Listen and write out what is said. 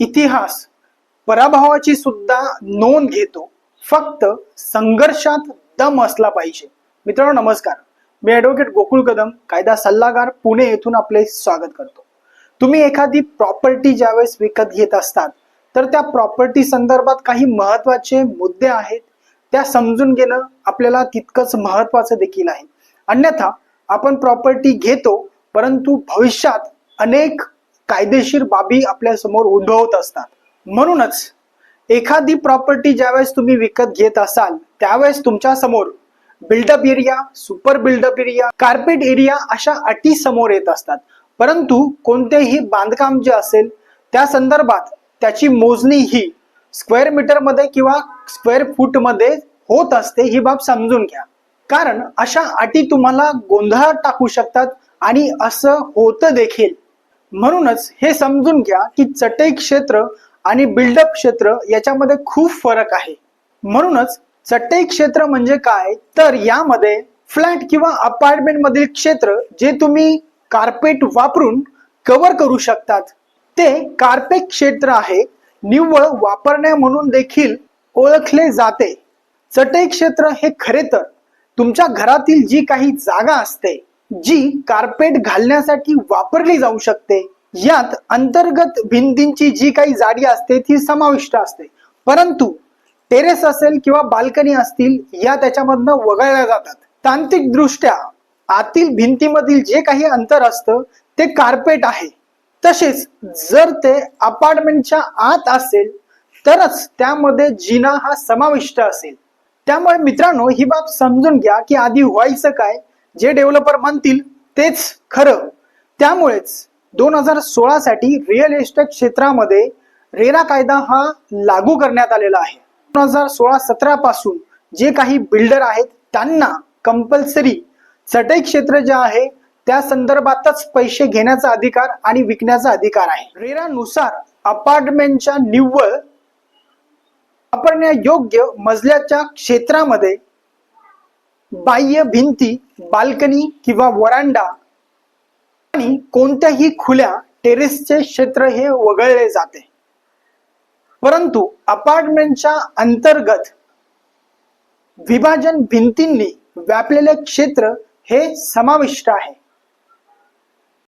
इतिहास पराभवाची सुद्धा नोंद घेतो. फक्त संघर्षात दम असला पाहिजे. मित्रांनो नमस्कार. मी ॲडव्होकेट गोकुळ कदम कायदा सल्लागार पुणे येथून आपले स्वागत करतो. तुम्ही एखादी प्रॉपर्टी ज्यावेळेस विकत घेत असतात तर त्या प्रॉपर्टी संदर्भात काही महत्त्वाचे मुद्दे आहेत त्या समजून घेणं आपल्याला तितकंच महत्वाचं देखील आहे. अन्यथा आपण प्रॉपर्टी घेतो परंतु भविष्यात अनेक कायदेशीर बाबी आपल्यासमोर उद्भवत असतात. म्हणूनच एखादी प्रॉपर्टी ज्यावेळेस तुम्ही विकत घेत असाल त्यावेळेस तुमच्यासमोर buildup area super buildup area carpet area अशा अटी समोर येत असतात. परंतु कोणतेही बांधकाम जे असेल त्या संदर्भात त्याची मोजणी ही स्क्वेअर मीटरमध्ये किंवा स्क्वेअर फूटमध्ये होत असते ही बाब समजून घ्या. कारण अशा अटी तुम्हाला गोंधळात टाकू शकतात आणि असं होतं देखील. म्हणूनच हे समजून घ्या की चटई क्षेत्र आणि बिल्डअप क्षेत्र याच्यामध्ये खूप फरक आहे. म्हणूनच चटई क्षेत्र म्हणजे काय? तर यामध्ये फ्लॅट किंवा अपार्टमेंट मधील क्षेत्र जे तुम्ही कार्पेट वापरून कव्हर करू शकतात ते कार्पेट क्षेत्र आहे. निव्वळ वापरण्या म्हणून देखील ओळखले जाते. चटई क्षेत्र हे खरे तर तुमच्या घरातील जी काही जागा असते जी कार्पेट घालण्यासाठी वापरली जाऊ शकते. यात अंतर्गत भिंतींची जी काही जाडी असते ती समाविष्ट असते. परंतु टेरेस असेल किंवा बाल्कनी असतील या त्याच्यामधनं वगळल्या जातात. तांत्रिक दृष्ट्या आतील भिंतीमधील जे काही अंतर असतं ते कार्पेट आहे. तसेच जर ते अपार्टमेंटच्या आत असेल तरच त्यामध्ये जिना हा समाविष्ट असेल. त्यामुळे मित्रांनो ही बाब समजून घ्या की आधी व्हायचं काय जे डेव्हलपर म्हणतील तेच खरं. त्यामुळेच दोन हजार सोळा साठी रिअल इस्टेट क्षेत्रामध्ये रेरा कायदा हा लागू करण्यात आलेला आहे. दोन हजार सोळा सतरा पासून जे काही बिल्डर आहेत त्यांना कंपल्सरी चटई क्षेत्र जे आहे त्या संदर्भातच पैसे घेण्याचा अधिकार आणि विकण्याचा अधिकार आहे. रेरानुसार अपार्टमेंटच्या निव्वळ वापरण्यायोग्य मजल्याच्या क्षेत्रामध्ये बाह्य भिंती बाल्कनी किंवा वरांडा आणि कोणत्याही खुल्या टेरेसचे क्षेत्र हे वगळले जाते. परंतु अपार्टमेंटच्या अंतर्गत विभाजन भिंतींनी व्यापलेले क्षेत्र हे समाविष्ट आहे.